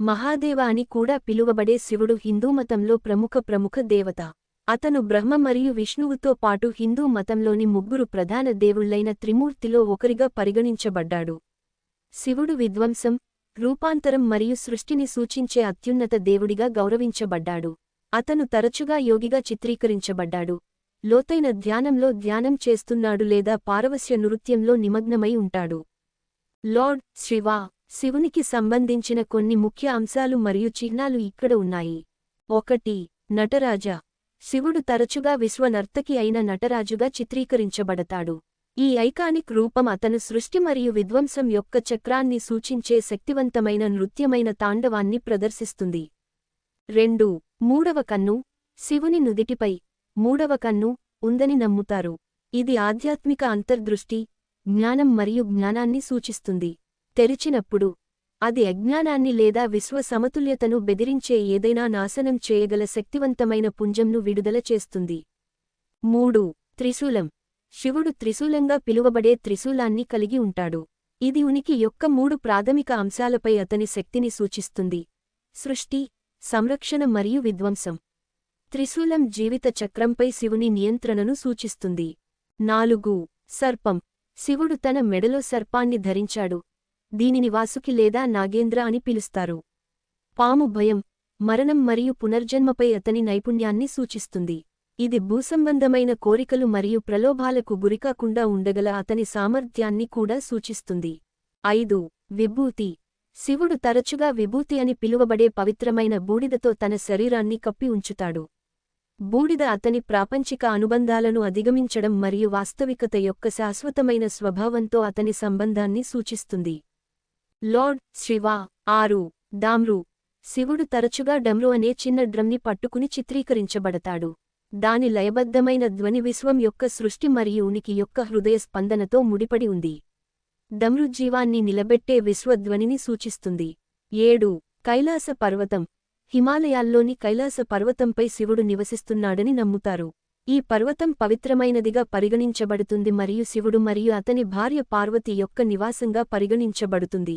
మహాదేవ అని కూడా పిలువబడే శివుడు హిందూ మతంలో ప్రముఖ ప్రముఖ దేవత. అతను బ్రహ్మ మరియు విష్ణువుతో పాటు హిందూ మతంలోని ముగ్గురు ప్రధాన దేవుళ్ళైన త్రిమూర్తిలో ఒకరిగా పరిగణించబడ్డాడు. శివుడు విధ్వంసం రూపాంతరం మరియు సృష్టిని సూచించే అత్యున్నత దేవుడిగా గౌరవించబడ్డాడు. అతను తరచుగా యోగిగా చిత్రీకరించబడ్డాడు. లోతైన ధ్యానంలో ధ్యానం చేస్తున్నాడు లేదా పారవస్య నృత్యంలో నిమగ్నమై ఉంటాడు. లార్డ్ శివా శివునికి సంబంధించిన కొన్ని ముఖ్య అంశాలు మరియు చిహ్నాలు ఇక్కడ ఉన్నాయి. ఒకటి నటరాజ. శివుడు తరచుగా విశ్వనర్తకి అయిన నటరాజుగా చిత్రీకరించబడతాడు. ఈ ఐకానిక్ రూపం అతను సృష్టి మరియు విధ్వంసం యొక్క చక్రాన్ని సూచించే శక్తివంతమైన నృత్యమైన తాండవాన్ని ప్రదర్శిస్తుంది. రెండు మూడవ కన్ను. శివుని నుదిటిపై మూడవ కన్ను ఉందని నమ్ముతారు. ఇది ఆధ్యాత్మిక అంతర్దృష్టి జ్ఞానం మరియు జ్ఞానాన్ని సూచిస్తుంది. తెరిచినప్పుడు అది అజ్ఞానాన్ని లేదా విశ్వ సమతుల్యతను బెదిరించే ఏదైనా నాశనం చేయగల శక్తివంతమైన పుంజంను విడుదల చేస్తుంది. మూడు త్రిశూలం. శివుడు త్రిశూలంగా పిలువబడే త్రిశూలాన్ని కలిగి ఉంటాడు. ఇది ఉనికి యొక్క మూడు ప్రాథమిక అంశాలపై అతని శక్తిని సూచిస్తుంది. సృష్టి సంరక్షణ మరియు విధ్వంసం. త్రిశూలం జీవిత చక్రంపై శివుని నియంత్రణను సూచిస్తుంది. నాలుగు సర్పం. శివుడు తన మెడలో సర్పాన్ని ధరించాడు. దీనిని వాసుకి లేదా నాగేంద్ర అని పిలుస్తారు. పాము భయం మరణం మరియు పునర్జన్మపై అతని నైపుణ్యాన్ని సూచిస్తుంది. ఇది భూసంబంధమైన కోరికలు మరియు ప్రలోభాలకు గురికాకుండా ఉండగల అతని సామర్థ్యాన్ని కూడా సూచిస్తుంది. ఐదు విభూతి. శివుడు తరచుగా విభూతి అని పిలువబడే పవిత్రమైన బూడిదతో తన శరీరాన్ని కప్పి ఉంచుతాడు. బూడిద అతని ప్రాపంచిక అనుబంధాలను అధిగమించడం మరియు వాస్తవికత యొక్క శాశ్వతమైన స్వభావంతో అతని సంబంధాన్ని సూచిస్తుంది. లార్డ్ శివ ఆరు దామ్రు శివుడు తరచుగా డమ్రు అనే చిన్న డ్రమ్ని పట్టుకుని చిత్రీకరించబడతాడు. దాని లయబద్ధమైన ధ్వని విశ్వం యొక్క సృష్టి మరియు ఉనికి యొక్క హృదయ స్పందనతో ముడిపడి ఉంది. డమ్రుజ్జీవాన్ని నిలబెట్టే విశ్వధ్వనిని సూచిస్తుంది. ఏడు కైలాస పర్వతం. హిమాలయాల్లోని కైలాస పర్వతంపై శివుడు నివసిస్తున్నాడని నమ్ముతారు. ఈ పర్వతం పవిత్రమైనదిగా పరిగణించబడుతుంది మరియు శివుడు మరియు అతని భార్య పార్వతి యొక్క నివాసంగా పరిగణించబడుతుంది.